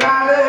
ঘরে